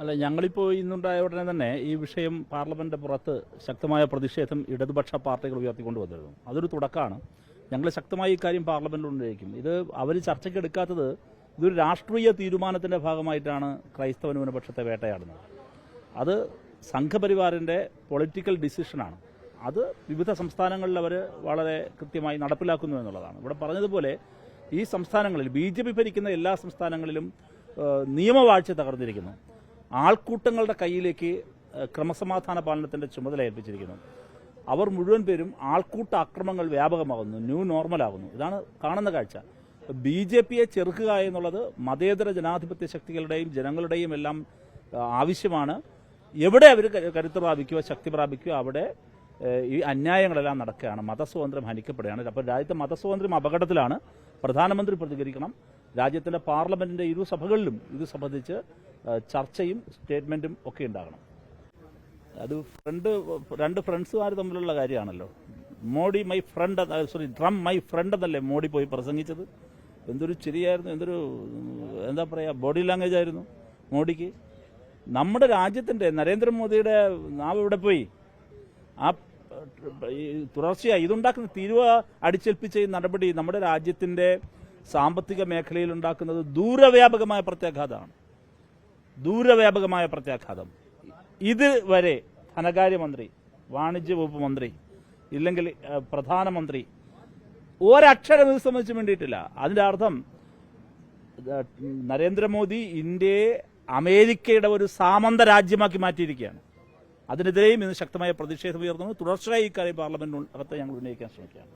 അല്ല ഞങ്ങളിപ്പോൾ ഇന്നുണ്ടായ ഉടനെ തന്നെ ഈ വിഷയം പാർലമെന്റ് പുറത്ത് ശക്തമായ പ്രതിഷേധം ഇടതുപക്ഷ പാർട്ടികൾ ഉയർത്തിക്കൊണ്ട് വന്നിരുന്നു. അതൊരു തുടക്കമാണ് ഞങ്ങൾ ശക്തമായി ഇക്കാര്യം പാർലമെന്റിൽ ഉണ്ടായിരിക്കും ഇത് അവർ ചർച്ചയ്ക്ക് എടുക്കാത്തത് ഇതൊരു രാഷ്ട്രീയ തീരുമാനത്തിന്റെ ഭാഗമായിട്ടാണ് ക്രൈസ്തവ ന്യൂനപക്ഷത്തെ വേട്ടയാടുന്നത്. അത് സംഘപരിവാറിന്റെ പൊളിറ്റിക്കൽ ഡിസിഷനാണ്. അത് വിവിധ സംസ്ഥാനങ്ങളിൽ അവർ വളരെ കൃത്യമായി നടപ്പിലാക്കുന്നു എന്നുള്ളതാണ്. ഇവിടെ പറഞ്ഞതുപോലെ ഈ സംസ്ഥാനങ്ങളിൽ ബി ഭരിക്കുന്ന എല്ലാ സംസ്ഥാനങ്ങളിലും നിയമവാഴ്ച തകർന്നിരിക്കുന്നു. ആൾക്കൂട്ടങ്ങളുടെ കയ്യിലേക്ക് ക്രമസമാധാന പാലനത്തിന്റെ ചുമതല ഏൽപ്പിച്ചിരിക്കുന്നു. അവർ മുഴുവൻ പേരും ആൾക്കൂട്ട ആക്രമങ്ങൾ വ്യാപകമാകുന്നു ന്യൂ നോർമലാകുന്നു. ഇതാണ് കാണുന്ന കാഴ്ച. ബി ജെ പിയെ ചെറുക്കുക എന്നുള്ളത് മതേതര ജനാധിപത്യ ശക്തികളുടെയും ജനങ്ങളുടെയും എല്ലാം ആവശ്യമാണ്. എവിടെ അവർ കരുത്ത് പ്രാപിക്കുക ശക്തി പ്രാപിക്കുക അവിടെ ഈ അന്യായങ്ങളെല്ലാം നടക്കുകയാണ്. മതസ്വാതന്ത്ര്യം ഹനിക്കപ്പെടുകയാണ്. അപ്പോൾ രാജ്യത്തെ മതസ്വാതന്ത്ര്യം അപകടത്തിലാണ്. പ്രധാനമന്ത്രി പ്രതികരിക്കണം. രാജ്യത്തിന്റെ പാർലമെന്റിന്റെ ഇരു സഭകളിലും ഇത് സംബന്ധിച്ച് ചർച്ചയും സ്റ്റേറ്റ്മെന്റും ഒക്കെ ഉണ്ടാകണം. അത് ഫ്രണ്ട് രണ്ട് ഫ്രണ്ട്സുകാർ തമ്മിലുള്ള കാര്യമാണല്ലോ. Modi my friend sorry Trump my friend എന്നല്ലേ മോഡി പോയി പ്രസംഗിച്ചത്? എന്തൊരു ചിരിയായിരുന്നു എന്തൊരു എന്താ പറയുക ബോഡി ലാംഗ്വേജ് ആയിരുന്നു മോഡിക്ക്. നമ്മുടെ രാജ്യത്തിന്റെ നരേന്ദ്രമോദിയുടെ നാവ് ഇവിടെ പോയി. ആ തുടർച്ചയായി ഇതുണ്ടാക്കുന്ന തീരുവ അടിച്ചേൽപ്പിച്ച നടപടി നമ്മുടെ രാജ്യത്തിന്റെ സാമ്പത്തിക മേഖലയിൽ ഉണ്ടാക്കുന്നത് ദൂരവ്യാപകമായ പ്രത്യാഘാതമാണ്. ദൂരവ്യാപകമായ പ്രത്യാഘാതം. ഇതുവരെ ധനകാര്യമന്ത്രി വാണിജ്യ വകുപ്പ് മന്ത്രി ഇല്ലെങ്കിൽ പ്രധാനമന്ത്രി ഒരക്ഷരം ഇത് സംബന്ധിച്ച് വേണ്ടിയിട്ടില്ല അതിന്റെ അർത്ഥം നരേന്ദ്രമോദി ഇന്ത്യയെ അമേരിക്കയുടെ ഒരു സാമന്ത രാജ്യമാക്കി മാറ്റിയിരിക്കുകയാണ്. അതിനെതിരെയും ഇന്ന് ശക്തമായ പ്രതിഷേധം ഉയർന്നു. തുടർച്ചയായി ഇക്കാര്യം പാർലമെന്റിനകത്ത് ഞങ്ങൾ ഉന്നയിക്കാൻ ശ്രമിക്കുകയാണ്.